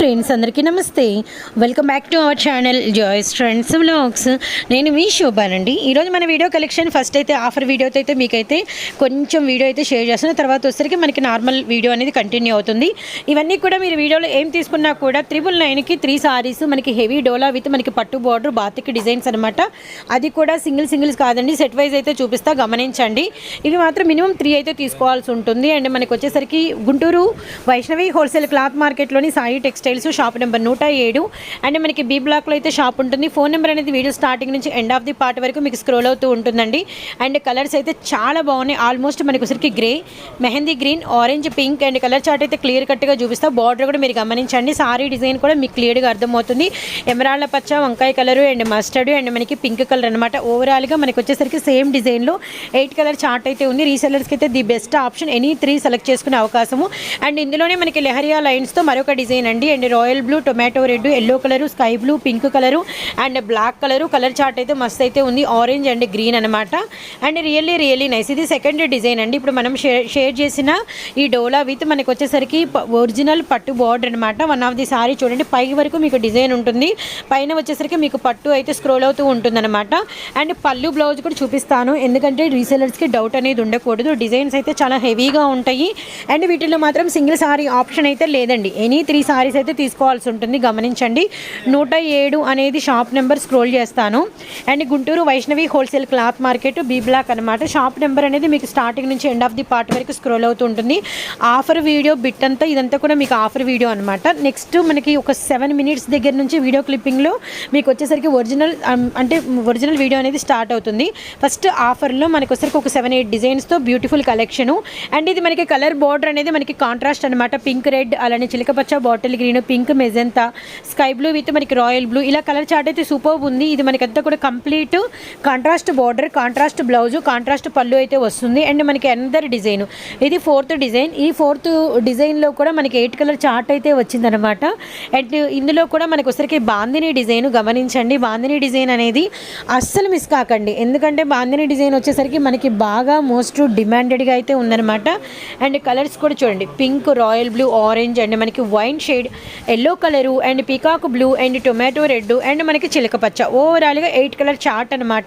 Friends అందరికీ నమస్తే. Welcome back to our channel Joy's friends vlogs నేను మీ శోభానండి. ఈరోజు మన వీడియో కలెక్షన్ ఫస్ట్ అయితే ఆఫర్ వీడియోతో అయితే మీకైతే కొంచెం వీడియో అయితే షేర్ చేస్తున్న. తర్వాత వచ్చేసరికి మనకి నార్మల్ వీడియో అనేది కంటిన్యూ అవుతుంది. ఇవన్నీ కూడా మీరు వీడియోలో ఏం తీసుకున్నా కూడా త్రిబుల్ నైన్కి త్రీ సారీస్ మనకి హెవీ డోలా విత్ మనకి పట్టు బార్డర్ బాతిక్ డిజైన్స్ అనమాట అది కూడా సింగిల్ సింగిల్స్ కాదండి. సెట్ వైజ్ అయితే చూపిస్తా గమనించండి. ఇవి మాత్రం మినిమం త్రీ అయితే తీసుకోవాల్సి ఉంటుంది. అండ్ మనకి వచ్చేసరికి గుంటూరు వైష్ణవి హోల్సేల్ క్లాత్ మార్కెట్లోని సాయి టెక్స్టైల్ తెలుసు షాప్ నెంబర్ నూట ఏడు. అండ్ మనకి బీ బ్లాక్లో అయితే షాప్ ఉంటుంది. ఫోన్ నెంబర్ అనేది వీడియో స్టార్టింగ్ నుంచి ఎండ్ ఆఫ్ ది పార్ట్ వరకు మీకు స్క్రోల్ అవుతూ ఉంటుందండి. అండ్ కలర్స్ అయితే చాలా బాగున్నాయి. ఆల్మోస్ట్ మనకి ఒకసారికి grey mehndi green orange pink and colour chart అయితే క్లియర్ కట్గా చూపిస్తా. బార్డర్ కూడా మీరు గమనించండి. సారీ డిజైన్ కూడా మీకు క్లియర్గా అర్థమవుతుంది. ఎమరాళ్ళ పచ్చ వంకాయ కలర్ అండ్ మస్టర్డ్ అండ్ మనకి పింక్ కలర్ అనమాట ఓవరాల్గా మనకి వచ్చేసరికి సేమ్ డిజైన్లో ఎయిట్ కలర్ చార్ట్ అయితే ఉంది. రీసెలర్స్కి అయితే the best option any three select చేసుకునే అవకాశము. అండ్ ఇందులోనే మనకి లెహరియా లైన్స్తో మరొక డిజైన్ అండి and. Royal blue tomato red yellow colour sky blue pink colour and black colour. Colour chart అయితే మస్త్ అయితే ఉంది. ఆరెంజ్ అండ్ గ్రీన్ అనమాట అండ్ రియల్లీ రియల్లీ నైస్. ఇది సెకండ్ డిజైన్ అండి. ఇప్పుడు మనం షేర్ చేసిన ఈ డోలా విత్ మనకు వచ్చేసరికి ఒరిజినల్ పట్టు బార్డర్ అనమాట వన్ ఆఫ్ ది సారీ చూడండి. పై వరకు మీకు డిజైన్ ఉంటుంది. పైన వచ్చేసరికి మీకు పట్టు అయితే స్క్రోల్ అవుతూ ఉంటుందన్నమాట. అండ్ పళ్ళు బ్లౌజ్ కూడా చూపిస్తాను. ఎందుకంటే రీసెలర్స్కి డౌట్ అనేది ఉండకూడదు. డిజైన్స్ అయితే చాలా హెవీగా ఉంటాయి. అండ్ వీటిలో మాత్రం సింగిల్ సారీ ఆప్షన్ అయితే లేదండి. ఎనీ త్రీ సారీస్ అయితే తీసుకోవాల్సి ఉంటుంది. గమనించండి. నూట ఏడు అనేది షాప్ నెంబర్ స్క్రోల్ చేస్తాను. And Guntur Vaishnavi wholesale cloth market B block అనమాట షాప్ నెంబర్ అనేది మీకు స్టార్టింగ్ నుంచి ఎండ్ ఆఫ్ ది పార్ట్ వరకు స్క్రోల్ అవుతూ ఉంటుంది. ఆఫర్ వీడియో బిట్ అంతా ఇదంతా కూడా మీకు ఆఫర్ వీడియో అనమాట నెక్స్ట్ మనకి ఒక సెవెన్ మినిట్స్ దగ్గర నుంచి వీడియో క్లిప్పింగ్లో మీకు వచ్చేసరికి ఒరిజినల్ అంటే ఒరిజినల్ వీడియో అనేది స్టార్ట్ అవుతుంది. ఫస్ట్ ఆఫర్లో మనకు వచ్చేసరికి ఒక సెవెన్ ఎయిట్ డిజైన్స్తో బ్యూటిఫుల్ కలెక్షను. అండ్ ఇది మనకి కలర్ బార్డర్ అనేది మనకి కాంట్రాస్ట్ అనమాట పింక్ రెడ్ అలానే చిలకపచ్చ bottle green pink magenta sky blue with మనకి రాయల్ బ్లూ. ఇలా కలర్ చార్ట్ అయితే సూపర్ ఉంది. ఇది మనకంతా కూడా complete contrast border contrast blouse contrast పళ్ళు అయితే వస్తుంది. అండ్ మనకి అందర్ డిజైన్. ఇది ఫోర్త్ డిజైన్. ఈ ఫోర్త్ డిజైన్లో కూడా మనకి ఎయిట్ కలర్ చార్ట్ అయితే వచ్చిందనమాట అండ్ ఇందులో కూడా మనకు వచ్చరికి బాందిని డిజైన్ గమనించండి. బాందిని డిజైన్ అనేది అస్సలు మిస్ కాకండి. ఎందుకంటే బాందిని డిజైన్ వచ్చేసరికి మనకి బాగా మోస్ట్ డిమాండెడ్గా అయితే ఉందన్నమాట. అండ్ కలర్స్ కూడా చూడండి. Pink royal blue orange and మనకి wine shade yellow colour and peacock blue and tomato red and మనకి చిలక పచ్చ. ఓవరాల్గా ఎయిట్ కలర్ చార్ట్ అనమాట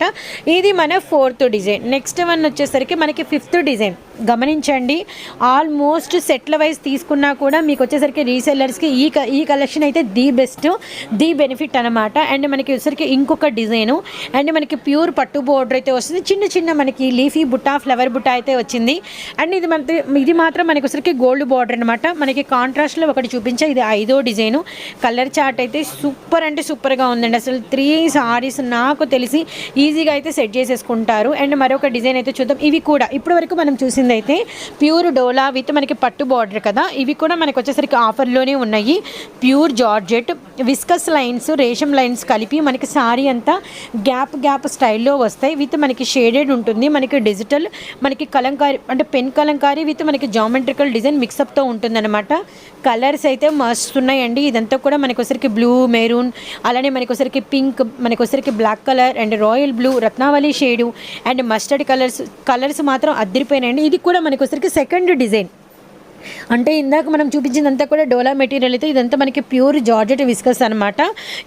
ఇది మన ఫోర్త్ డిజైన్. నెక్స్ట్ వన్ వచ్చేసరికి మనకి ఫిఫ్త్ డిజైన్. గమనించండి ఆల్మోస్ట్ సెట్ల వైజ్ తీసుకున్నా కూడా మీకు వచ్చేసరికి రీసెల్లర్స్కి ఈ ఈ కలెక్షన్ అయితే ది బెస్ట్ ది బెనిఫిట్ అనమాట అండ్ మనకి వచ్చేసరికి ఇంకొక డిజైను. అండ్ మనకి ప్యూర్ పట్టు బోర్డర్ అయితే వస్తుంది. చిన్న చిన్న మనకి లీఫీ బుట్ట ఫ్లవర్ బుట్ట అయితే వచ్చింది. అండ్ ఇది మన ఇది మాత్రం మనకి వచ్చరికి గోల్డ్ బార్డర్ అనమాట మనకి కాంట్రాస్ట్లో ఒకటి చూపించే ఇది ఐ డిజైను. కలర్ చార్ట్ అయితే సూపర్ అంటే సూపర్గా ఉందండి. అసలు త్రీ సారీస్ నాకు తెలిసి ఈజీగా అయితే సెట్ చేసేసుకుంటారు. అండ్ మరొక డిజైన్ అయితే చూద్దాం. ఇవి కూడా ఇప్పటి వరకు మనం చూసింది అయితే ప్యూర్ డోలా విత్ మనకి పట్టు బార్డర్ కదా. ఇవి కూడా మనకు వచ్చేసరికి ఆఫర్లోనే ఉన్నాయి. ప్యూర్ జార్జెట్ విస్కస్ లైన్స్ రేషం లైన్స్ కలిపి మనకి సారీ అంతా గ్యాప్ గ్యాప్ స్టైల్లో వస్తాయి. విత్ మనకి షేడెడ్ ఉంటుంది. మనకి డిజిటల్ మనకి కలంకారీ అంటే పెన్ కలంకారీ విత్ మనకి జామెట్రికల్ డిజైన్ మిక్సప్తో ఉంటుందన్నమాట. కలర్స్ అయితే మస్తు ఉన్నాయండి ఇదంతా కూడా మనకొసరికి బ్లూ మెరూన్ అలానే మనకొసరికి pink మనకొసరికి black colour and royal blue Ratnavali shade and mustard colours colours మాత్రం అద్దరిపోయినాయండి. ఇది కూడా మనకొసరికి సెకండ్ డిజైన్ అంటే ఇందాక మనం చూపించిందంతా కూడా డోలా మెటీరియల్ అయితే ఇదంతా మనకి ప్యూర్ జార్జెట్ విస్కస్ అనమాట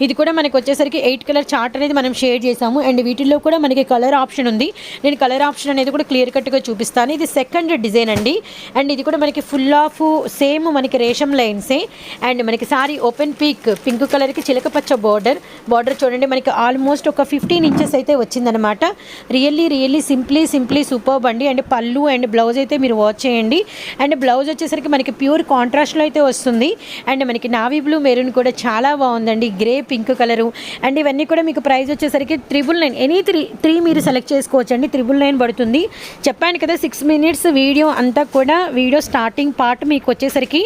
ఇది కూడా మనకి వచ్చేసరికి ఎయిట్ కలర్ చార్ట్ అనేది మనం షేర్ చేసాము అండ్ వీటిల్లో కూడా మనకి కలర్ ఆప్షన్ ఉంది. నేను కలర్ ఆప్షన్ అనేది కూడా క్లియర్ కట్గా చూపిస్తాను. ఇది సెకండ్ డిజైన్ అండి. అండ్ ఇది కూడా మనకి ఫుల్ ఆఫ్ సేమ్ మనకి రేషం లైన్సే అండ్ మనకి సారీ ఓపెన్ పీక్ పింక్ కలర్కి చిలకపచ్చ బార్డర్. బార్డర్ చూడండి మనకి ఆల్మోస్ట్ ఒక ఫిఫ్టీన్ ఇంచెస్ అయితే వచ్చిందనమాట really really simply simply super అండి. అండ్ పళ్ళు అండ్ బ్లౌజ్ అయితే మీరు వాచ్ చేయండి. అండ్ బ్లౌజ్ వచ్చేసరికి మనకి ప్యూర్ కాంట్రాస్ట్లో అయితే వస్తుంది. అండ్ మనకి నావీ బ్లూ మెరూన్ కూడా చాలా బాగుందండి. Grey pink colour. అండ్ ఇవన్నీ కూడా మీకు ప్రైస్ వచ్చేసరికి triple nine any three three మీరు సెలెక్ట్ చేసుకోవచ్చు అండి త్రిబుల్ నైన్ పడుతుంది. చెప్పాను కదా సిక్స్ మినిట్స్ వీడియో అంతా కూడా వీడియో స్టార్టింగ్ పార్ట్ మీకు వచ్చేసరికి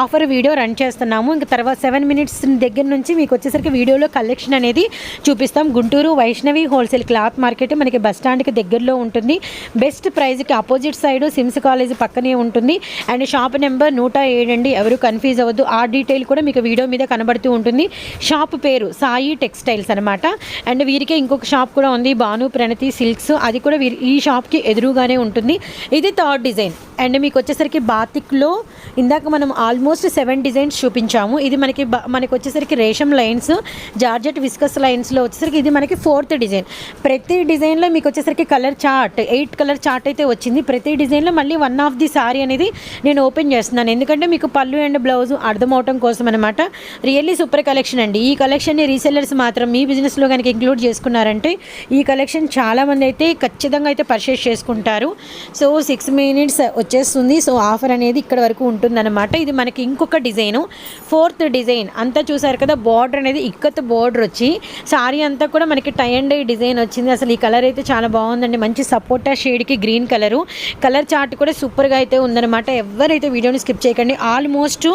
ఆఫర్ వీడియో రన్ చేస్తున్నాము. ఇంకా తర్వాత సెవెన్ మినిట్స్ దగ్గర నుంచి మీకు వచ్చేసరికి వీడియోలో కలెక్షన్ అనేది చూపిస్తాం. Guntur Vaishnavi wholesale cloth market మనకి బస్ స్టాండ్కి దగ్గరలో ఉంటుంది. బెస్ట్ ప్రైజ్కి అపోజిట్ సైడ్ సిమ్స్ కాలేజ్ పక్కనే ఉంటుంది. అండ్ షాప్ షాప్ నెంబర్ నూట ఏడండి ఎవరు కన్ఫ్యూజ్ అవ్వద్దు. ఆ డీటెయిల్ కూడా మీకు వీడియో మీద కనబడుతూ ఉంటుంది. షాప్ పేరు సాయి టెక్స్టైల్స్ అనమాట అండ్ వీరికే ఇంకొక షాప్ కూడా ఉంది. భాను ప్రణతి సిల్క్స్. అది కూడా వీరి ఈ షాప్కి ఎదురుగానే ఉంటుంది. ఇది థర్డ్ డిజైన్. అండ్ మీకు వచ్చేసరికి బాతిక్లో ఇందాక మనం ఆల్మోస్ట్ సెవెన్ డిజైన్స్ చూపించాము. ఇది మనకి బ- మనకి వచ్చేసరికి రేషం లైన్స్ జార్జెట్ విస్కస్ లైన్స్లో వచ్చేసరికి ఇది మనకి ఫోర్త్ డిజైన్. ప్రతి డిజైన్లో మీకు వచ్చేసరికి colour chart eight colour chart అయితే వచ్చింది. ప్రతి డిజైన్లో మళ్ళీ వన్ ఆఫ్ ది సారీ అనేది నేను ఓపెన్ చేస్తున్నాను. ఎందుకంటే మీకు పళ్ళు అండ్ బ్లౌజ్ అర్థమవటం కోసం అనమాట రియల్లీ సూపర్ కలెక్షన్ అండి. ఈ కలెక్షన్ని రీసెల్లర్స్ మాత్రం మీ బిజినెస్లో కనుక ఇంక్లూడ్ చేసుకున్నారంటే ఈ కలెక్షన్ చాలామంది అయితే ఖచ్చితంగా అయితే పర్చేస్ చేసుకుంటారు. సో సిక్స్ మినిట్స్ వచ్చేస్తుంది. సో ఆఫర్ అనేది ఇక్కడ వరకు ఉంటుందన్నమాట. ఇది మనకి ఇంకొక డిజైను. Fourth design. అంతా చూసారు కదా బార్డర్ అనేది ఇక్కత్ బార్డర్ వచ్చి సారీ అంతా కూడా మనకి టై అండ్ డిజైన్ వచ్చింది. అసలు ఈ కలర్ అయితే చాలా బాగుందండి. మంచి సపోటా షేడ్కి గ్రీన్ కలరు. కలర్ చార్ట్ కూడా సూపర్గా అయితే ఉందన్నమాట. ఎవరైతే వీడియోని స్కిప్ చేయకండి ఆల్మోస్ట్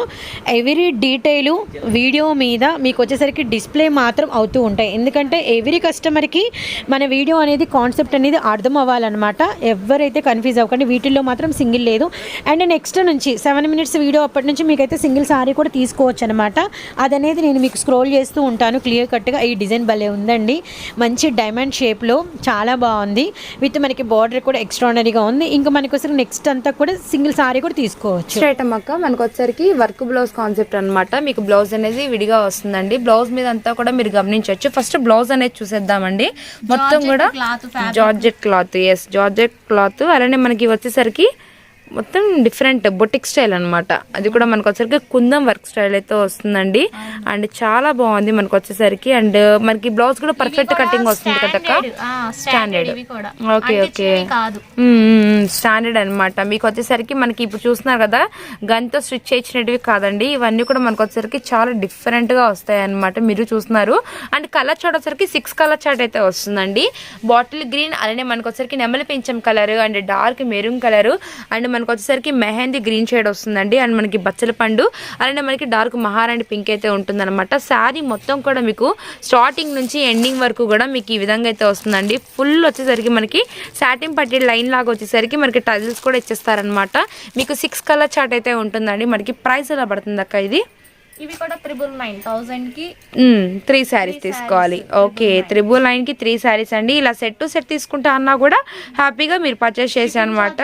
ఎవ్రీ డీటెయిల్ వీడియో మీద మీకు వచ్చేసరికి డిస్ప్లే మాత్రం అవుతూ ఉంటాయి. ఎందుకంటే ఎవ్రీ కస్టమర్కి మన వీడియో అనేది కాన్సెప్ట్ అనేది అర్థం అవ్వాలన్నమాట. ఎవరైతే కన్ఫ్యూజ్ అవ్వకండి వీటిల్లో మాత్రం సింగిల్ లేదు. అండ్ నెక్స్ట్ నుంచి సెవెన్ మినిట్స్ వీడియో అప్పటి నుంచి మీకైతే సింగిల్ సారీ కూడా తీసుకోవచ్చు అనమాట అదనేది నేను మీకు స్క్రోల్ చేస్తూ ఉంటాను క్లియర్ కట్గా. ఈ డిజైన్ భలే ఉందండి. మంచి డైమండ్ షేప్లో చాలా బాగుంది. విత్ మనకి బార్డర్ కూడా ఎక్స్ట్రాడనరీగా ఉంది. ఇంకా మనకి వచ్చి నెక్స్ట్ అంతా కూడా సింగిల్ సారీ కూడా తీసుకోవచ్చు. ఐటమ్ అక్క మనకు వచ్చరికి వర్క్ బ్లౌజ్ కాన్సెప్ట్ అన్నమాట. మీకు బ్లౌజ్ అనేది విడిగా వస్తుందండి. బ్లౌజ్ మీద అంతా కూడా మీరు గమనించవచ్చు. ఫస్ట్ బ్లౌజ్ అనేది చూసేద్దామండి. మొత్తం కూడా georgette cloth yes georgette cloth. అలానే మనకి వచ్చేసరికి మొత్తం డిఫరెంట్ బొటిక్ స్టైల్ అన్నమాట. అది కూడా మనకు వచ్చేసరికి కుందం వర్క్ స్టైల్ అయితే వస్తుందండి. అండ్ చాలా బాగుంది మనకు వచ్చేసరికి. అండ్ మనకి బ్లౌజ్ కూడా పర్ఫెక్ట్ కటింగ్ వస్తుంది కదక్క? స్టాండర్డ్ ఓకే ఓకే కాదు. స్టాండర్డ్ అన్నమాట. మీకు వచ్చేసరికి మనకి ఇప్పుడు చూస్తున్నారు కదా గన్తో స్టిచ్ చేయించినవి కాదండి. ఇవన్నీ కూడా మనకు వచ్చేసరికి చాలా డిఫరెంట్గా వస్తాయి అన్నమాట. మీరు చూస్తున్నారు. అండ్ కలర్ చాట్ వచ్చేసరికి సిక్స్ కలర్ చాట్ అయితే వస్తుందండి. బాటిల్ గ్రీన్ అలానే మనకు వచ్చేసరికి నెమలి పింఛం colour and dark maroon colour and మనకు వచ్చేసరికి మెహందీ గ్రీన్ షేడ్ వస్తుందండి. అండ్ మనకి బచ్చల పండు అలానే మనకి డార్క్ మహారాణి పింక్ అయితే ఉంటుందన్నమాట. శారీ మొత్తం కూడా మీకు స్టార్టింగ్ నుంచి ఎండింగ్ వరకు కూడా మీకు ఈ విధంగా అయితే వస్తుందండి. ఫుల్ వచ్చేసరికి మనకి సాటిన్ పట్టి లైన్ లాగా వచ్చేసరికి మనకి టజిల్స్ కూడా ఇచ్చేస్తారనమాట మీకు సిక్స్ కలర్ చార్ట్ అయితే ఉంటుందండి. మనకి ప్రైస్ ఎలా పడుతుంది అక్క ఇది? ఇవి కూడా త్రిబుల్ నైన్ థౌసండ్కి త్రీ శారీస్ తీసుకోవాలి. ఓకే త్రిబుల్ నైన్కి త్రీ శారీస్ అండి. ఇలా సెట్ టు సెట్ తీసుకుంటా అన్నా కూడా హ్యాపీగా మీరు పర్చేస్ చేసే అనమాట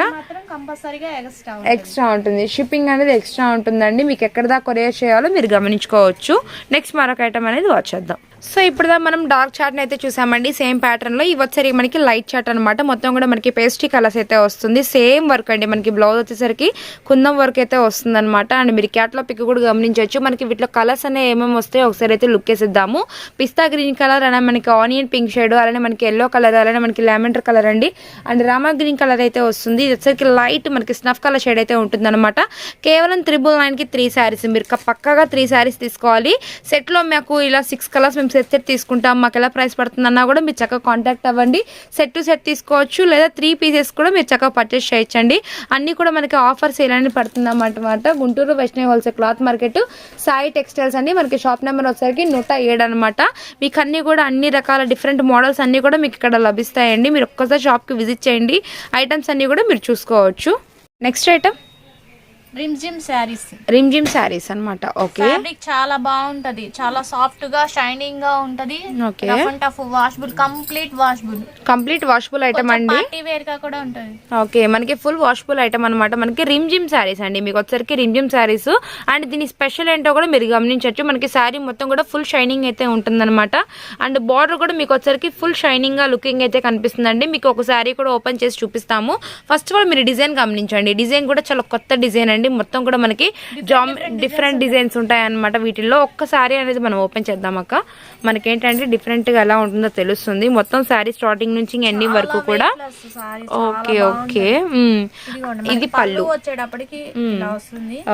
ఎక్స్ట్రా ఉంటుంది. షిప్పింగ్ అనేది ఎక్స్ట్రా ఉంటుందండి. మీకు ఎక్కడ దాకా కొరియర్ చేయాలో మీరు గమనించుకోవచ్చు. నెక్స్ట్ మరొక ఐటమ్ అనేది వచ్చేద్దాం సో ఇప్పుడు మనం డార్క్ చార్ట్ని అయితే చూసామండి. సేమ్ ప్యాటర్న్లో ఇవి వచ్చేసరికి మనకి లైట్ చార్ట్ అనమాట మొత్తం కూడా మనకి పేస్ట్రీ కలర్స్ అయితే వస్తుంది. సేమ్ వర్క్ అండి. మనకి బ్లౌజ్ వచ్చేసరికి కుందం వర్క్ అయితే వస్తుంది అనమాట అండ్ మీరు క్యాట్లో పిక్ కూడా గమనించవచ్చు. మనకి వీటిలో కలర్స్ అనేవి ఏమేమి వస్తాయో ఒకసారి అయితే లుక్ వేసేద్దాము పిస్తా గ్రీన్ కలర్ అలానే మనకి ఆనియన్ పింక్ షేడ్ అలానే మనకి ఎల్లో కలర్ అలానే మనకి లెమెండర్ కలర్ అండి. అండ్ రామా గ్రీన్ కలర్ అయితే వస్తుంది. ఇది వచ్చేసరికి లైట్ మనకి స్నఫ్ కలర్ షేడ్ అయితే ఉంటుందన్నమాట. కేవలం త్రిబుల్ నైన్కి త్రీ శారీస్ మీరు పక్కగా త్రీ శారీస్ తీసుకోవాలి. సెట్లో మాకు ఇలా సిక్స్ కలర్స్ మేము సెట్ సెట్ తీసుకుంటాం. మాకు ఎలా ప్రైస్ పడుతుందన్నా కూడా మీరు చక్కగా కాంటాక్ట్ అవ్వండి. సెట్ టు సెట్ తీసుకోవచ్చు. లేదా త్రీ పీసెస్ కూడా మీరు చక్కగా పర్చేస్ చేయొచ్చండి. అన్నీ కూడా మనకి ఆఫర్ సేల్ పడుతుందన్నమాట. పడుతుంది Guntur Vaishnavi wholesale cloth market Sai textiles అండి మనకి షాప్ నెంబర్ వచ్చేసరికి నూట ఏడు అనమాట మీకు అన్ని కూడా అన్ని రకాల డిఫరెంట్ మోడల్స్ అన్నీ కూడా మీకు ఇక్కడ లభిస్తాయండి. మీరు ఒక్కసారి షాప్కి విజిట్ చేయండి. ఐటమ్స్ అన్నీ కూడా మీరు చూసుకోవచ్చు. Next item. Rim gym saris. Rimjhim saris అనమాట ఓకే. ఫ్యాబ్రిక్ చాలా బాగుంటది చాలా సాఫ్ట్గా షైనింగ్గా ఉంటది. Rough and tough washable complete washable complete washable item అండి. పార్టీ వేర్గా కూడా ఉంటది. ఓకే మనకి ఫుల్ వాషబుల్ ఐటమ్ అనమాట మనకి రిమ్ జిమ్ శారీస్ అండి మీకు వచ్చరికి రిమ్ జిమ్ శారీస్. అండ్ దీని స్పెషల్ ఏంటో కూడా మీరు గమనించవచ్చు మనకి శారీ మొత్తం కూడా ఫుల్ షైనింగ్ అయితే ఉంటుందన్నమాట. అండ్ బార్డర్ కూడా మీకు వచ్చరికి ఫుల్ షైనింగ్గా లుకింగ్ అయితే కనిపిస్తుందండి. మీకు ఒక శారీ కూడా ఓపెన్ చేసి చూపిస్తాము. ఫస్ట్ ఆఫ్ ఆల్ మీరు డిజైన్ గమనించండి. డిజైన్ కూడా చాలా కొత్త డిజైన్ అండి. మొత్తం కూడా మనకి జామ్ డిఫరెంట్ డిజైన్స్ ఉంటాయి. అనమాట వీటిల్లో. ఒక్క శారీ అనేది మనం ఓపెన్ చేద్దాం అక్క. మనకి ఏంటంటే డిఫరెంట్గా ఎలా ఉంటుందో తెలుస్తుంది. మొత్తం శారీ స్టార్టింగ్ నుంచి ఎండింగ్ వరకు కూడా. Sorry okay okay. ఇది పళ్ళు వచ్చేటప్పటికి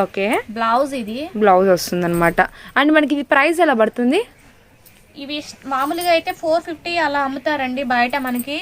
ఓకే. బ్లౌజ్ ఇది. బ్లౌజ్ వస్తుంది అనమాట అండ్ మనకి ఇది ప్రైస్ ఎలా పడుతుంది? ఇవి మామూలుగా అయితే ఫోర్ ఫిఫ్టీ అలా అమ్ముతారండి బయట మనకి.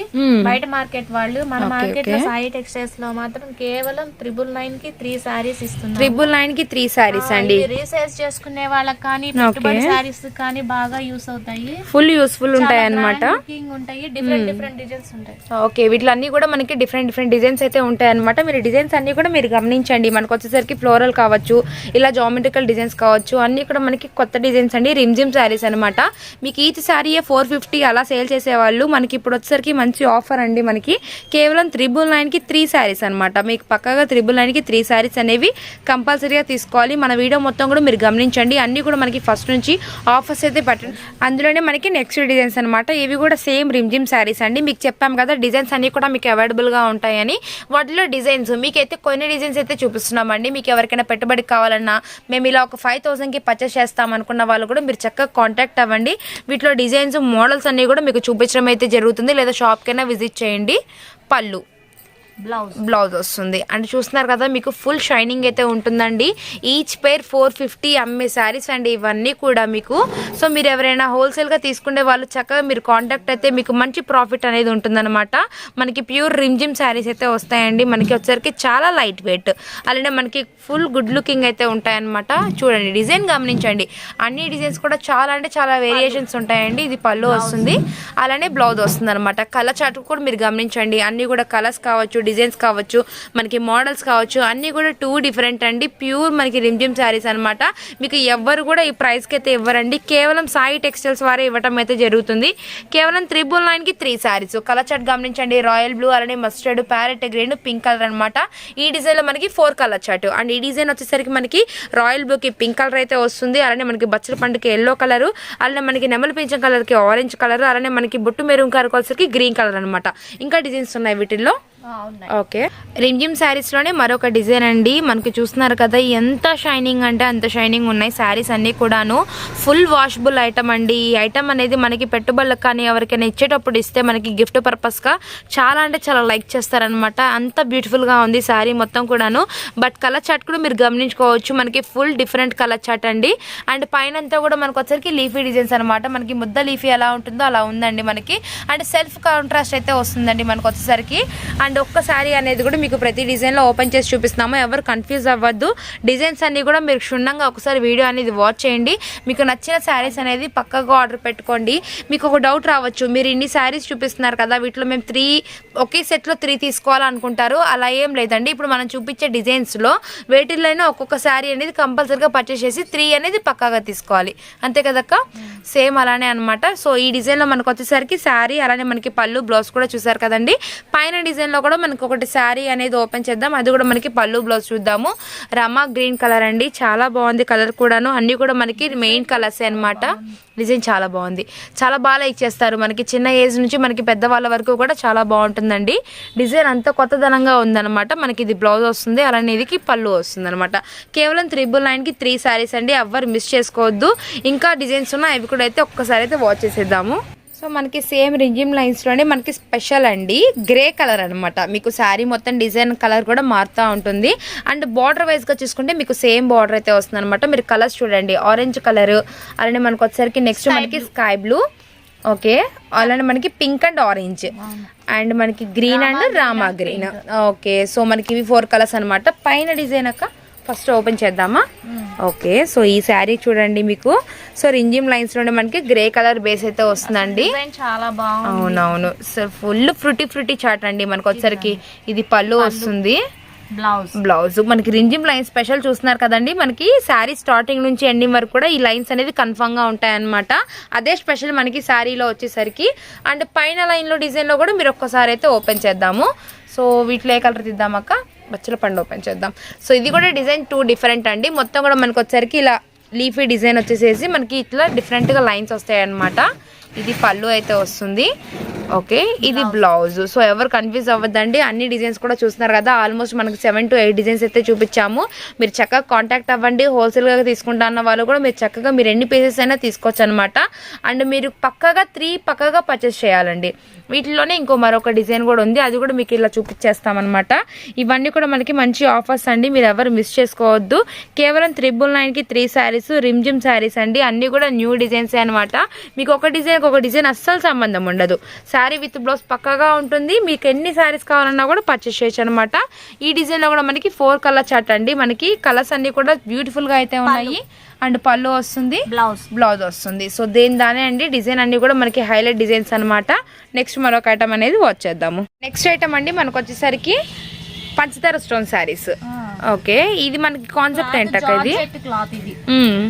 బయట మార్కెట్ వాళ్ళు. మన మార్కెట్లో. సాయి టెక్స్టైల్స్లో మాత్రం కేవలం త్రిబుల్ నైన్కి త్రీ సారీస్ ఇస్తున్నారు ట్రిపుల్ నైన్కి త్రీ శారీస్ అండి. రీసేల్స్ చేసుకునే వాళ్ళకి కానీ పెట్టుబడి సారీస్ కానీ బాగా యూస్ అవుతాయి. ఫుల్ యూస్ఫుల్ ఉంటాయి అన్నమాట. లుకింగ్ ఉంటాయి. డిఫరెంట్ డిఫరెంట్ డిజైన్స్ ఉంటాయి. ఓకే వీటిలో అన్ని కూడా మనకి డిఫరెంట్ డిఫరెంట్ డిజైన్స్ అయితే ఉంటాయి అనమాట మీరు డిజైన్స్ అన్ని కూడా మీరు గమనించండి. మనకు వచ్చేసరికి ఫ్లోరల్ కావచ్చు ఇలా జామెట్రికల్ డిజైన్స్ కావచ్చు అన్ని కూడా మనకి కొత్త డిజైన్స్ అండి. రిమ్జిమ్ శారీస్ అనమాట మీకు ఈచ్ శారీయే ఫోర్ ఫిఫ్టీ అలా సేల్ చేసేవాళ్ళు మనకి ఇప్పుడు వచ్చేసరికి మంచి ఆఫర్ అండి మనకి. కేవలం త్రిబుల్ నైన్కి త్రీ శారీస్ అనమాట మీకు పక్కగా త్రిబుల్ నైన్కి త్రీ శారీస్ అనేవి కంపల్సరీగా తీసుకోవాలి. మన వీడియో మొత్తం కూడా మీరు గమనించండి. అన్నీ కూడా మనకి ఫస్ట్ నుంచి ఆఫర్స్ అయితే పెట్టండి అందులోనే మనకి నెక్స్ట్ డిజైన్స్ అనమాట ఇవి కూడా సేమ్ రిమ్జిమ్ శారీస్ అండి. మీకు చెప్పాం కదా డిజైన్స్ అన్నీ కూడా మీకు అవైలబుల్గా ఉంటాయని. వాటిలో డిజైన్స్ మీకైతే కొన్ని డిజైన్స్ అయితే చూపిస్తున్నామండి. మీకు ఎవరికైనా పెట్టుబడి కావాలన్నా మేము ఇలా ఒక ఫైవ్ థౌసండ్కి పర్చేస్ చేస్తాం అనుకున్న వాళ్ళు కూడా మీరు చక్కగా కాంటాక్ట్ అవ్వండి. వీటిలో డిజైన్స్ మోడల్స్ అన్ని కూడా మీకు చూపించడం అయితే జరుగుతుంది. లేదా షాప్కైనా విజిట్ చేయండి. పళ్ళు. బ్లౌజ్ బ్లౌజ్ వస్తుంది. అండ్ చూస్తున్నారు కదా మీకు ఫుల్ షైనింగ్ అయితే ఉంటుందండి. ఈచ్ పేర్ ఫోర్ ఫిఫ్టీ అమ్మే శారీస్ అండి ఇవన్నీ కూడా మీకు. సో మీరు ఎవరైనా హోల్సేల్గా తీసుకునే వాళ్ళు చక్కగా మీరు కాంటాక్ట్ అయితే మీకు మంచి ప్రాఫిట్ అనేది ఉంటుందన్నమాట. మనకి ప్యూర్ రిమ్జిమ్ శారీస్ అయితే వస్తాయండి. మనకి వచ్చరికి చాలా లైట్ వెయిట్ అలానే మనకి ఫుల్ గుడ్ లుకింగ్ అయితే ఉంటాయన్నమాట. చూడండి డిజైన్ గమనించండి. అన్ని డిజైన్స్ కూడా చాలా అంటే చాలా వేరియేషన్స్ ఉంటాయండి. ఇది పళ్ళు వస్తుంది. అలానే బ్లౌజ్ వస్తుంది అనమాట కలర్ చార్ట్ కూడా మీరు గమనించండి. అన్ని కూడా కలర్స్ కావచ్చు డిజైన్స్ కావచ్చు మనకి మోడల్స్ కావచ్చు అన్ని కూడా టూ డిఫరెంట్ అండి. ప్యూర్ మనకి రిమ్జిమ్ శారీస్ అనమాట మీకు ఎవ్వరు కూడా ఈ ప్రైస్కి అయితే ఇవ్వరండి. కేవలం సాయి టెక్స్టైల్స్ వారే ఇవ్వటం అయితే జరుగుతుంది. కేవలం త్రిబుల్ నైన్కి త్రీ శారీస్. కలర్ చార్ట్ గమనించండి. రాయల్ బ్లూ అలానే mustard parrot green pink colour అనమాట ఈ డిజైన్లో మనకి ఫోర్ కలర్ చార్ట్. అండ్ ఈ డిజైన్ వచ్చేసరికి మనకి రాయల్ బ్లూకి పింక్ కలర్ అయితే వస్తుంది. అలానే మనకి బచ్చల పండుకి ఎల్లో కలర్. అలానే మనకి నెమలి పింఛం కలర్కి ఆరెంజ్ కలర్. అలానే మనకి బొట్టు మెరూన్ కలర్ గ్రీన్ కలర్ అనమాట ఇంకా డిజైన్స్ ఉన్నాయి వీటిల్లో. ఓకే. రిమ్జిమ్ శారీస్లోనే మరొక డిజైన్ అండి. మనకి చూస్తున్నారు కదా ఎంత షైనింగ్ అంటే అంత షైనింగ్ ఉన్నాయి శారీస్ అన్ని కూడాను. ఫుల్ వాషబుల్ ఐటమ్ అండి. ఈ ఐటమ్ అనేది మనకి పెట్టుబడులకు కానీ ఎవరికైనా ఇచ్చేటప్పుడు ఇస్తే మనకి గిఫ్ట్ పర్పస్గా చాలా అంటే చాలా లైక్ చేస్తారనమాట అంత బ్యూటిఫుల్గా ఉంది శారీ మొత్తం కూడాను. బట్ కలర్ చాట్ కూడా మీరు గమనించుకోవచ్చు. మనకి ఫుల్ డిఫరెంట్ కలర్ చాట్ అండి. అండ్ పైన అంతా కూడా మనకు వచ్చరికి లీఫీ డిజైన్స్ అనమాట మనకి ముద్ద లీఫీ ఎలా ఉంటుందో అలా ఉందండి మనకి. అండ్ సెల్ఫ్ కాంట్రాస్ట్ అయితే వస్తుందండి మనకు వచ్చేసరికి. అండ్ ఒక్క శారీ అనేది కూడా మీకు ప్రతి డిజైన్లో ఓపెన్ చేసి చూపిస్తున్నాము. ఎవరు కన్ఫ్యూజ్ అవ్వద్దు. డిజైన్స్ అన్నీ కూడా మీరు క్షుణ్ణంగా ఒకసారి వీడియో అనేది వాచ్ చేయండి. మీకు నచ్చిన శారీస్ అనేది పక్కగా ఆర్డర్ పెట్టుకోండి. మీకు ఒక డౌట్ రావచ్చు. మీరు ఇన్ని శారీస్ చూపిస్తున్నారు కదా వీటిలో మేము త్రీ ఒకే సెట్లో త్రీ తీసుకోవాలనుకుంటారు. అలా ఏం లేదండి. ఇప్పుడు మనం చూపించే డిజైన్స్లో వేటిల్లోనే ఒక్కొక్క శారీ అనేది కంపల్సరీగా పర్చేస్ చేసి త్రీ అనేది పక్కాగా తీసుకోవాలి. అంతే కదక్క? సేమ్ అలానే అనమాట సో ఈ డిజైన్లో మనకు వచ్చేసరికి శారీ అలానే మనకి పళ్ళు బ్లౌజ్ కూడా చూసారు కదండి. పైన డిజైన్లో కూడా మనకి ఒకటి శారీ అనేది ఓపెన్ చేద్దాం. అది కూడా మనకి పళ్ళు బ్లౌజ్ చూద్దాము. రమా గ్రీన్ కలర్ అండి. చాలా బాగుంది కలర్ కూడాను. అన్ని కూడా మనకి మెయిన్ కలర్స్ అన్నమాట. డిజైన్ చాలా బాగుంది. చాలా బాగా లైక్ చేస్తారు మనకి. చిన్న ఏజ్ నుంచి మనకి పెద్దవాళ్ళ వరకు కూడా చాలా బాగుంటుందండి. డిజైన్ అంత కొత్తదనంగా ఉందన్నమాట. మనకి ఇది బ్లౌజ్ వస్తుంది. అలానే ఇదికి పళ్ళు వస్తుంది అనమాట కేవలం త్రిబుల్ నైన్కి త్రీ శారీస్ అండి. ఎవ్వరు మిస్ చేసుకోవద్దు. ఇంకా డిజైన్స్ ఉన్నాయి అవి కూడా అయితే ఒక్కసారి అయితే వాచ్ చేసేద్దాము. సో మనకి సేమ్ రింజిమ్ లైన్స్లోనే మనకి స్పెషల్ అండి. గ్రే కలర్ అనమాట మీకు శారీ మొత్తం డిజైన్ కలర్ కూడా మారుతూ ఉంటుంది. అండ్ బార్డర్ వైజ్గా చూసుకుంటే మీకు సేమ్ బార్డర్ అయితే వస్తుంది అనమాట మీరు కలర్స్ చూడండి. ఆరెంజ్ కలర్ అలానే మనకు వచ్చేసరికి నెక్స్ట్ మనకి స్కై బ్లూ ఓకే. అలానే మనకి పింక్ అండ్ ఆరెంజ్ అండ్ మనకి green and Rama green okay. So మనకి ఇవి ఫోర్ కలర్స్ అనమాట పైన డిజైన్ అక్క? ఫస్ట్ ఓపెన్ చేద్దామా? ఓకే సో ఈ శారీ చూడండి మీకు. సో రింజిమ్ లైన్స్లోనే మనకి గ్రే కలర్ బేస్ అయితే వస్తుందండి. చాలా బాగుంది. అవునవును. So full fruity fruity chart అండి మనకు వచ్చరికి ఇది పళ్ళు వస్తుంది. బ్లౌజ్. బ్లౌజ్. మనకి రింజిమ్ లైన్ స్పెషల్ చూస్తున్నారు కదండి. మనకి శారీ స్టార్టింగ్ నుంచి ఎండింగ్ వరకు కూడా ఈ లైన్స్ అనేది కన్ఫర్మ్గా ఉంటాయన్నమాట. అదే స్పెషల్ మనకి శారీలో వచ్చేసరికి. అండ్ పైన లైన్లో డిజైన్లో కూడా మీరు ఒక్కసారి అయితే ఓపెన్ చేద్దాము. సో వీటిలో ఏ కలర్ తీద్దామక్క? బచ్చల పండు ఓపెన్ చేద్దాం. సో ఇది కూడా డిజైన్ టూ డిఫరెంట్ అండి. మొత్తం కూడా మనకు వచ్చరికి ఇలా లీఫీ డిజైన్ వచ్చేసేసి మనకి ఇట్లా డిఫరెంట్గా లైన్స్ వస్తాయి అన్నమాట ఇది పళ్ళు అయితే వస్తుంది. ఓకే ఇది బ్లౌజ్ సో ఎవరు కన్ఫ్యూజ్ అవ్వద్దండి. అన్ని డిజైన్స్ కూడా చూస్తున్నారు కదా. ఆల్మోస్ట్ మనకి సెవెన్ టు ఎయిట్ డిజైన్స్ అయితే చూపించాము. మీరు చక్కగా కాంటాక్ట్ అవ్వండి. హోల్సేల్గా తీసుకుంటా అన్న వాళ్ళు కూడా మీరు చక్కగా మీరు ఎన్ని పీసెస్ అయినా తీసుకోవచ్చు అనమాట అండ్ మీరు పక్కగా త్రీ పక్కగా పర్చేస్ చేయాలండి. వీటిలోనే ఇంకో మరొక డిజైన్ కూడా ఉంది. అది కూడా మీకు ఇలా చూపించేస్తామన్నమాట. ఇవన్నీ కూడా మనకి మంచి ఆఫర్స్ అండి. మీరు ఎవరు మిస్ చేసుకోవద్దు. కేవలం త్రిబుల్ నైన్కి త్రీ శారీస్ రిమ్జిమ్ శారీస్ అండి. అన్నీ కూడా న్యూ డిజైన్స్ అనమాట మీకు ఒక డిజైన్ ఒక డిజైన్ అస్సలు సంబంధం ఉండదు. శారీ విత్ బ్లౌజ్ పక్కగా ఉంటుంది. మీకు ఎన్ని శారీస్ కావాలన్నా కూడా పర్చేస్ చేయొచ్చు అనమాట ఈ డిజైన్లో కూడా మనకి ఫోర్ కలర్ చార్ట్ అండి. మనకి కలర్స్ అన్ని కూడా బ్యూటిఫుల్గా అయితే ఉన్నాయి. అండ్ పళ్ళు వస్తుంది. బ్లౌజ్ బ్లౌజ్ వస్తుంది. సో దేని దానే అండి డిజైన్ అన్ని కూడా మనకి హైలైట్ డిజైన్స్ అన్నమాట. నెక్స్ట్ మరొక ఐటమ్ అనేది వచ్చేద్దాము నెక్స్ట్ ఐటమ్ అండి మనకు వచ్చేసరికి పంచదార స్టోన్ శారీస్ ఓకే ఇది మనకి కాన్సెప్ట్ ఏంటక్క ఇది? క్లాత్ ఇది. మ్మ్.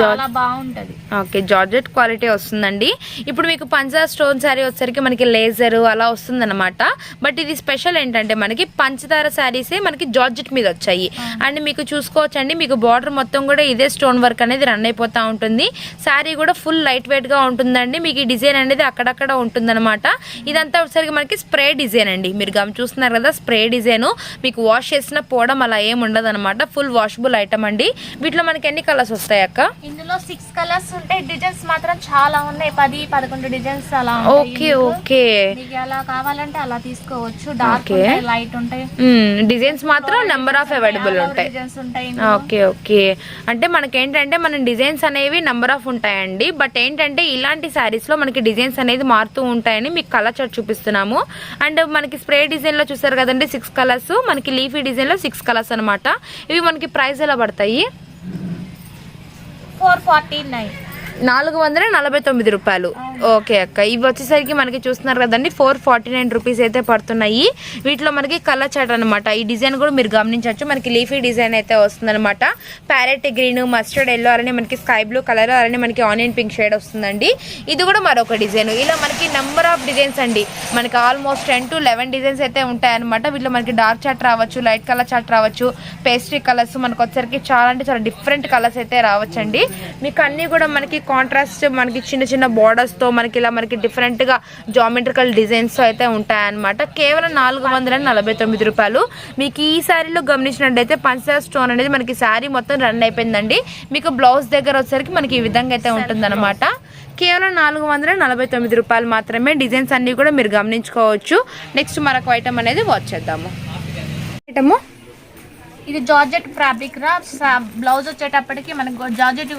చాలా బాగుంటది. ఓకే జార్జెట్ క్వాలిటీ వస్తుందండి. ఇప్పుడు మీకు పంచదార స్టోన్ శారీ వచ్చేసరికి మనకి లేజర్ అలా వస్తుందన్నమాట. బట్ ఇది స్పెషల్ ఏంటంటే మనకి పంచదార శారీసే మనకి జార్జెట్ మీద వచ్చాయి. అండ్ మీకు చూసుకోవచ్చండి మీకు బార్డర్ మొత్తం కూడా ఇదే స్టోన్ వర్క్ అనేది రన్ అయిపోతూ ఉంటుంది. శారీ కూడా ఫుల్ లైట్ వెయిట్గా ఉంటుందండి. మీకు ఈ డిజైన్ అనేది అక్కడక్కడ ఉంటుందన్నమాట. ఇదంతా వచ్చేసరికి మనకి స్ప్రే డిజైన్ అండి. మీరు గమ చూస్తున్నారు కదా స్ప్రే డిజైన్ మీకు వాష్ చేసిన పోవడం అలా ఏం ఉండదు అనమాట ఫుల్ వాషబుల్ ఐటమ్ అండి. వీటిలో మనకి ఎన్ని కలర్స్ వస్తాయి అక్క ఇందులో సిక్స్ కలర్స్ ఉంటాయి. డిజైన్స్ మాత్రం చాలా ఉన్నాయి. పది పదకొండు డిజైన్స్ అలా ఓకే ఓకే మీకు ఎలా కావాలంటే అలా తీసుకోవచ్చు. డార్క్ లైట్ ఉంటాయి డిజైన్స్ మాత్రం నెంబర్ ఆఫ్ అవైలబుల్ ఉంటాయి డిజైన్స్ ఉంటాయి. ఓకే ఓకే అంటే మనకేంటంటే మన డిజైన్స్ అనేవి నెంబర్ ఆఫ్ ఉంటాయండి. బట్ ఏంటంటే ఇలాంటి శారీస్లో మనకి డిజైన్స్ అనేది మారుతూ ఉంటాయని మీకు కలర్ చార్ట్ చూపిస్తున్నాము. అండ్ మనకి స్ప్రే డిజైన్లో చూసారు కదండి సిక్స్ కలర్స్ మనకి లీఫీ డిజైన్లో సిక్స్ కలర్స్ అన్నమాట. ఇవి మనకి ప్రైస్ ఎలా పడతాయి? ఫోర్ ఫార్టీ నైన్ నాలుగు వందల నలభై తొమ్మిది రూపాయలు. ఓకే అక్క. ఇవి వచ్చేసరికి మనకి చూస్తున్నారు కదండి ఫోర్ ఫార్టీ నైన్ రూపీస్ అయితే పడుతున్నాయి. వీటిలో మనకి కలర్ చాట్ అనమాట ఈ డిజైన్ కూడా మీరు గమనించవచ్చు. మనకి లీఫీ డిజైన్ అయితే వస్తుందన్నమాట. ప్యారెట్ గ్రీన్ మస్టర్డ్ ఎల్లో అలానే మనకి స్కై బ్లూ కలర్ అలానే మనకి ఆనియన్ పింక్ షేడ్ వస్తుందండి. ఇది కూడా మరొక డిజైన్. ఇలా మనకి నెంబర్ ఆఫ్ డిజైన్స్ అండి. మనకి almost ten to eleven designs అయితే ఉంటాయన్నమాట. వీటిలో మనకి డార్క్ చాట్ రావచ్చు లైట్ కలర్ చాట్ రావచ్చు పేస్ట్రీ కలర్స్ మనకు వచ్చరికి చాలా అంటే చాలా డిఫరెంట్ కలర్స్ అయితే రావచ్చండి. మీకు అన్నీ కూడా మనకి కాంట్రాస్ట్ మనకి చిన్న చిన్న borders మనకి ఇలా మనకి డిఫరెంట్గా జామెట్రికల్ డిజైన్స్ అయితే ఉంటాయన్నమాట. కేవలం నాలుగు వందల నలభై తొమ్మిది రూపాయలు. మీకు ఈ శారీలో గమనించినట్టయితే పంచదార స్టోన్ అనేది మనకి శారీ మొత్తం రన్ అయిపోయిందండి. మీకు బ్లౌజ్ దగ్గర వచ్చేసరికి మనకి ఈ విధంగా అయితే ఉంటుందన్నమాట. కేవలం నాలుగు వందల నలభై తొమ్మిది రూపాయలు మాత్రమే డిజైన్స్ అన్నీ కూడా మీరు గమనించుకోవచ్చు. నెక్స్ట్ మరొక ఐటమ్ అనేది వాచ్ చేద్దాము. ఐటము ఇది జార్జెట్ ఫ్యాబ్రిక్ రా. బ్లౌజ్ వచ్చేటప్పటికి మనకు జార్జెట్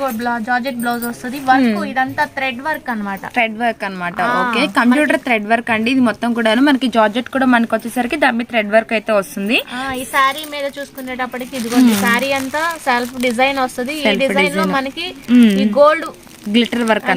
జార్జెట్ బ్లౌజ్ వస్తుంది. వర్క్ ఇదంతా థ్రెడ్ వర్క్ అన్నమాట. థ్రెడ్ వర్క్ అన్నమాట. ఓకే. కంప్యూటర్ థ్రెడ్ వర్క్ అండి. ఇది మొత్తం కూడా మనకి జార్జెట్ కూడా మనకి వచ్చేసరికి దాని థ్రెడ్ వర్క్ అయితే వస్తుంది. ఈ శారీ మీద చూసుకునేటప్పటికి ఇదిగోండి శారీ అంతా సెల్ఫ్ డిజైన్ వస్తుంది. ఈ డిజైన్లో మనకి ఈ గోల్డ్ గ్లిటర్ వర్క్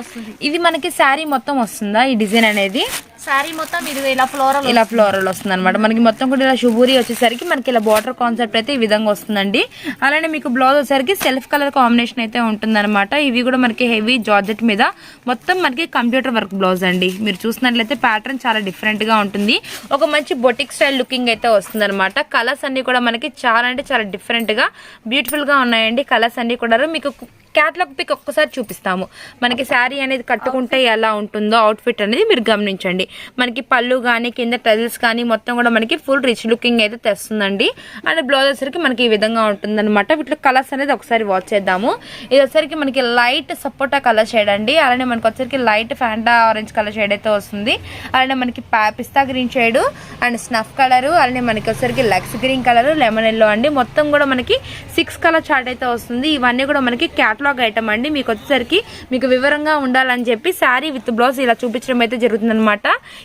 వస్తుంది. ఇది మనకి శారీ మొత్తం వస్తుందా? ఈ డిజైన్ అనేది? శారీ మొత్తం ఇది ఇలా ఫ్లోరల్ ఇలా ఫ్లోరల్ వస్తుంది అనమాట మనకి మొత్తం కూడా ఇలా శుభూరి వచ్చేసరికి మనకి ఇలా బార్డర్ కాన్సెప్ట్ అయితే ఈ విధంగా వస్తుందండి. అలానే మీకు బ్లౌజ్ వచ్చేసరికి సెల్ఫ్ కలర్ కాంబినేషన్ అయితే ఉంటుందన్నమాట. ఇవి కూడా మనకి హెవీ జార్జెట్ మీద మొత్తం మనకి కంప్యూటర్ వర్క్ బ్లౌజ్ అండి. మీరు చూసినట్లయితే ప్యాటర్న్ చాలా డిఫరెంట్గా ఉంటుంది. ఒక మంచి బొటిక్ స్టైల్ లుకింగ్ అయితే వస్తుంది అనమాట కలర్స్ అన్ని కూడా మనకి చాలా అంటే చాలా డిఫరెంట్గా బ్యూటిఫుల్గా ఉన్నాయండి. కలర్స్ అన్ని కూడా మీకు క్యాట్లాగ్ పిక్ ఒక్కసారి చూపిస్తాము. మనకి శారీ అనేది కట్టుకుంటే ఎలా ఉంటుందో అవుట్ఫిట్ అనేది మీరు గమనించండి. మనకి పళ్ళు కానీ కింద టజిల్స్ కానీ మొత్తం కూడా మనకి ఫుల్ రిచ్ లుకింగ్ అయితే తెస్తుందండి. అండ్ బ్లౌజ్ వచ్చరికి మనకి ఈ విధంగా ఉంటుందన్నమాట. వీటిలో కలర్స్ అనేది ఒకసారి వాచ్ చేద్దాము. ఇది వచ్చరికి మనకి లైట్ సపోటా కలర్ షేడ్ అండి. అలానే మనకి వచ్చరికి light Fanta orange colour shade అయితే వస్తుంది. అలానే మనకి పా- pista green shade and snuff colour అలానే మనకి వచ్చరికి lux green colour lemon yellow అండి. మొత్తం కూడా మనకి సిక్స్ కలర్ చార్ట్ అయితే వస్తుంది. ఇవన్నీ కూడా మనకి క్యాటలాగ్ ఐటమ్ అండి మీకు వచ్చేసరికి మీకు వివరంగా ఉండాలని చెప్పి శారీ విత్ బ్లౌజ్ ఇలా చూపించడం అయితే జరుగుతుంది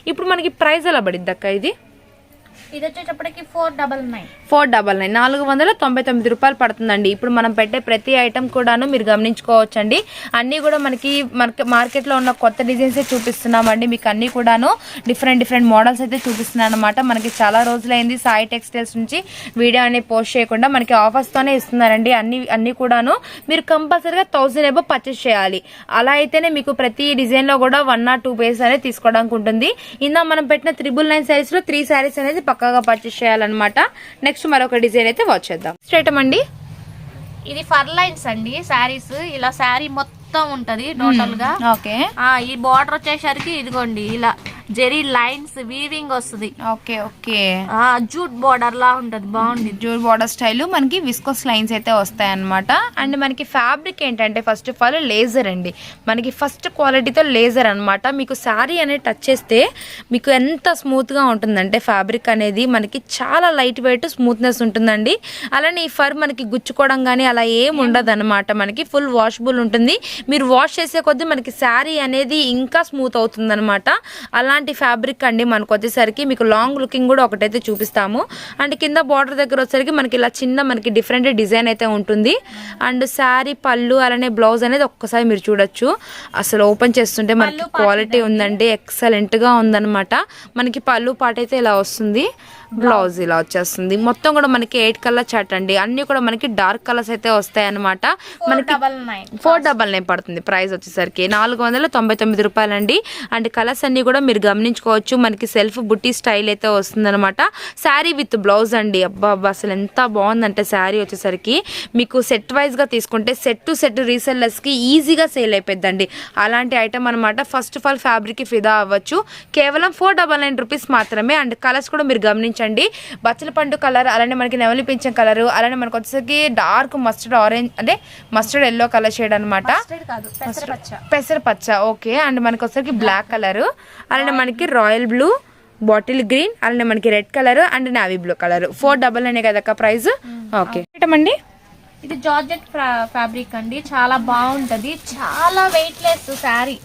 ఇప్పుడు మనకి ప్రైస్ ఎలా పడిద్ది అక్క ఇది? ఇది వచ్చేటప్పటికి four double nine. Four double nine. నాలుగు వందల తొంభై తొమ్మిది రూపాయలు పడుతుందండి. ఇప్పుడు మనం పెట్టే ప్రతి ఐటమ్ కూడాను మీరు గమనించుకోవచ్చండి. అన్నీ కూడా మనకి మనకి మార్కెట్లో ఉన్న కొత్త డిజైన్స్ చూపిస్తున్నామండి. మీకు అన్నీ కూడాను డిఫరెంట్ డిఫరెంట్ మోడల్స్ అయితే చూపిస్తున్నాను అనమాట మనకి చాలా రోజులైంది సాయి టెక్స్టైల్స్ నుంచి వీడియో అనేది పోస్ట్ చేయకుండా మనకి ఆఫర్స్తోనే ఇస్తున్నారండి. అన్ని అన్నీ కూడాను మీరు కంపల్సరీగా థౌసండ్ ఎబో పర్చేస్ చేయాలి. అలా అయితేనే మీకు ప్రతి డిజైన్లో కూడా వన్ ఆర్ టూ పేస్ అనేది తీసుకోవడానికి ఉంటుంది. ఇందా మనం పెట్టిన త్రిబుల్ నైన్ శారీస్లో త్రీ సారీస్ అనేది పక్క పక్కాగా పర్చేస్ చేయాలన్నమాట. నెక్స్ట్ మరొక డిజైన్ అయితే వచ్చేద్దాం స్ట్రైట్ అండి ఇది ఫర్ లైన్స్ అండి శారీస్ ఇలా శారీ మొత్తం ఉంటది టోటల్గా ఓకే. ఆ ఈ బార్డర్ వచ్చేసరికి ఇదిగోండి ఇలా జెరీ లైన్స్ వీవింగ్ వస్తుంది. Okay okay. జూట్ బార్డర్ లా ఉంటది బాగుంది. జూట్ బార్డర్ స్టైల్ మనకి విస్కోస్ లైన్స్ అయితే వస్తాయి అనమాట అండ్ మనకి ఫ్యాబ్రిక్ ఏంటంటే ఫస్ట్ ఆఫ్ ఆల్ లేజర్ అండి. మనకి ఫస్ట్ క్వాలిటీతో లేజర్ అన్నమాట. మీకు శారీ అనేది టచ్ చేస్తే మీకు ఎంత స్మూత్గా ఉంటుందంటే ఫ్యాబ్రిక్ అనేది మనకి చాలా లైట్ వెయిట్ స్మూత్నెస్ ఉంటుందండి. అలానే ఈ ఫర్ మనకి గుచ్చుకోవడం కానీ అలా ఏం ఉండదు అనమాట మనకి ఫుల్ వాషబుల్ ఉంటుంది. మీరు వాష్ చేసే కొద్దీ మనకి శారీ అనేది ఇంకా స్మూత్ అవుతుంది అనమాట అలాంటి ఫ్యాబ్రిక్ అండి మనకు వచ్చేసరికి మీకు లాంగ్ లుకింగ్ కూడా ఒకటైతే చూపిస్తాము. అండ్ కింద బార్డర్ దగ్గర వచ్చేసరికి మనకి ఇలా చిన్న మనకి డిఫరెంట్ డిజైన్ అయితే ఉంటుంది. అండ్ శారీ పళ్ళు అలానే బ్లౌజ్ అనేది ఒక్కసారి మీరు చూడొచ్చు. అసలు ఓపెన్ చేస్తుంటే మనకి క్వాలిటీ ఉందండి. ఎక్సలెంట్గా ఉందన్నమాట. మనకి పళ్ళు పాట అయితే ఇలా వస్తుంది. బ్లౌజ్ ఇలా వచ్చేస్తుంది. మొత్తం కూడా మనకి ఎయిట్ కలర్ చాట్ అండి. అన్ని కూడా మనకి డార్క్ కలర్స్ అయితే వస్తాయి అనమాట మనకి ఫోర్ డబల్ నైన్ పడుతుంది. ప్రైస్ వచ్చేసరికి నాలుగు వందల తొంభై తొమ్మిది రూపాయలండి. అండ్ కలర్స్ అన్నీ కూడా మీరు గమనించుకోవచ్చు. మనకి సెల్ఫ్ బుట్టి స్టైల్ అయితే వస్తుందన్నమాట. శారీ విత్ బ్లౌజ్ అండి. అబ్బా అబ్బా అసలు ఎంత బాగుందంటే శారీ వచ్చేసరికి. మీకు సెట్ వైజ్గా తీసుకుంటే సెట్ టు సెట్ రీసెల్లర్స్కి ఈజీగా సేల్ అయిపోద్దండి అలాంటి ఐటమ్ అనమాట ఫస్ట్ ఆఫ్ ఆల్ ఫ్యాబ్రిక్ ఫిదా అవ్వచ్చు. కేవలం ఫోర్ డబల్ నైన్ రూపీస్ మాత్రమే. అండ్ కలర్స్ కూడా మీరు గమనించండి. బచ్చల పండు కలర్ అలానే మనకి నెవలి పింఛం కలర్ అలానే మనకు వచ్చేసరికి డార్క్ మస్టర్డ్ ఆరెంజ్ అంటే మస్టర్డ్ ఎల్లో కలర్ షేడ్ అనమాట కాదు పెసరపచ్చ. పెసర పచ్చ ఓకే. అండ్ మనకి వచ్చేసరికి బ్లాక్ కలర్. అలానే మనకి రాయల్ బ్లూ బాటిల్ గ్రీన్ అలానే మనకి red colour and navy blue colour. Four double అనే కదక్క ప్రైస్? ఓకే అండి ఇది జార్జెట్ ఫ్యాబ్రిక్ అండి. చాలా బాగుంటది. చాలా weight less sari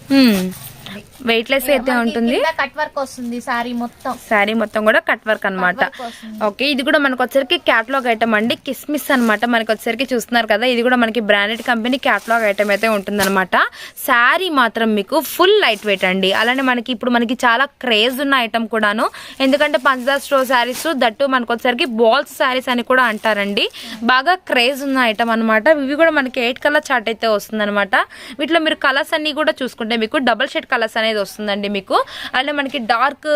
weight less అయితే ఉంటుంది. కట్ వర్క్ వస్తుంది శారీ మొత్తం. శారీ మొత్తం కూడా కట్ వర్క్ అనమాట. ఓకే ఇది కూడా మనకు వచ్చరికి క్యాటలాగ్ ఐటమ్ అండి. కిస్మిస్ అన్నమాట మనకి వచ్చరికి చూస్తున్నారు కదా. ఇది కూడా మనకి బ్రాండెడ్ కంపెనీ క్యాటలాగ్ ఐటమ్ అయితే ఉంటుందన్నమాట. శారీ మాత్రం మీకు ఫుల్ లైట్ వెయిట్ అండి. అలానే మనకి ఇప్పుడు మనకి చాలా క్రేజ్ ఉన్న ఐటమ్ కూడాను. ఎందుకంటే పంచదార్ స్టోర్ శారీస్ దట్టు మనకు వచ్చరికి బాల్స్ శారీస్ అని కూడా అంటారండి. బాగా క్రేజ్ ఉన్న ఐటమ్ అనమాట ఇవి కూడా మనకి ఎయిట్ కలర్ చార్ట్ అయితే వస్తుందన్నమాట. వీటిలో మీరు కలర్స్ అన్ని కూడా చూసుకుంటే మీకు డబల్ షేడ్ కలర్స్ అనేది వస్తుందండి మీకు. అలానే మనకి డార్క్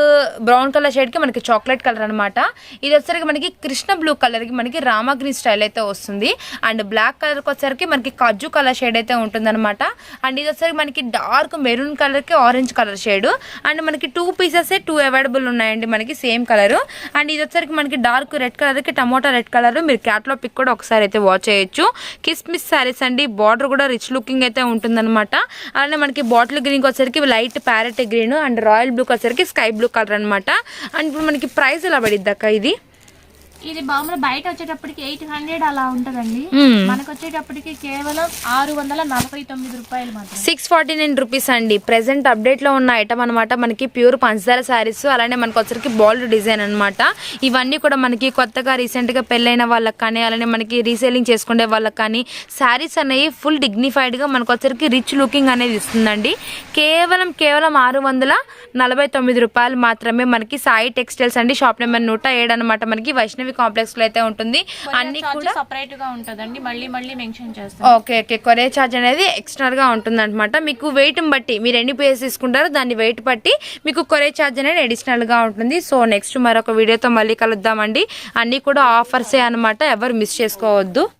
బ్రౌన్ కలర్ షేడ్కి మనకి చాక్లెట్ కలర్ అనమాట ఇది వచ్చేసరికి మనకి కృష్ణ బ్లూ కలర్కి మనకి రామా గ్రీన్ స్టైల్ అయితే వస్తుంది. అండ్ బ్లాక్ కలర్కి వచ్చేసరికి మనకి కజ్జు కలర్ షేడ్ అయితే ఉంటుందన్నమాట. అండ్ ఇది వచ్చేసరికి మనకి డార్క్ మెరూన్ కలర్కి ఆరెంజ్ కలర్ షేడ్. అండ్ మనకి టూ పీసెస్ టూ అవైలబుల్ ఉన్నాయండి మనకి సేమ్ కలర్. అండ్ ఇది వచ్చేసరికి మనకి డార్క్ రెడ్ కలర్కి టమోటా రెడ్ కలర్. మీరు క్యాట్లో పిక్ కూడా ఒకసారి అయితే వాచ్ చేయొచ్చు. కిస్మిస్ శారీస్ అండి బార్డర్ కూడా రిచ్ లుకింగ్ అయితే ఉంటుందన్నమాట. అలానే మనకి బాటిల్ గ్రీన్ వచ్చేసరికి light parrot green and royal blue వచ్చేసరికి స్కై బ్లూ కలర్ అనమాట అండ్ ఇప్పుడు మనకి ప్రైస్ ఎలా పడిద్ది అక్క ఇది? ఇది మామూలు బయట వచ్చేటప్పటికి ఎయిట్ హండ్రెడ్ అలా ఉంటదండి. మనకు వచ్చేటప్పటికి కేవలం ఆరు వందల నలభై తొమ్మిది రూపాయలు మాత్రం సిక్స్ ఫార్టీ నైన్ రూపీస్ అండి. ప్రెసెంట్ అప్డేట్లో ఉన్న ఐటమ్ అనమాట మనకి ప్యూర్ పంచదార శారీస్ అలానే మనకు వచ్చరికి బాల్డ్ డిజైన్ అనమాట ఇవన్నీ కూడా మనకి కొత్తగా రీసెంట్గా పెళ్ళైన వాళ్ళకి కానీ అలానే మనకి రీసేలింగ్ చేసుకునే వాళ్ళకి కానీ శారీస్ అనేవి ఫుల్ డిగ్నిఫైడ్గా మనకు వచ్చరికి రిచ్ లుకింగ్ అనేది ఇస్తుందండి. కేవలం కేవలం ఆరు వందల నలభై తొమ్మిది రూపాయలు మాత్రమే మనకి సాయి టెక్స్టైల్స్ అండి. షాప్ నెంబర్ నూట ఏడు అనమాట మనకి వైష్ణవి కాంప్లెక్స్లో అయితే ఉంటుంది. అన్ని కూడా సపరేట్గా ఉంటదండి. మళ్ళీ మళ్ళీ మెన్షన్ చేస్తాం. Okay okay. కొరియర్ ఛార్జ్ అనేది ఎక్స్ట్రాగా ఉంటుంది అనమాట మీకు వెయిట్ బట్టి మీరు ఎన్ని పీసెస్ తీసుకుంటారో దాన్ని వెయిట్ బట్టి మీకు కొరియర్ ఛార్జ్ అనేది అడిషనల్గా ఉంటుంది. సో నెక్స్ట్ మరొక వీడియోతో మళ్ళీ కలుద్దామండి. అన్నీ కూడా ఆఫర్సే అనమాట ఎవరు మిస్ చేసుకోవద్దు.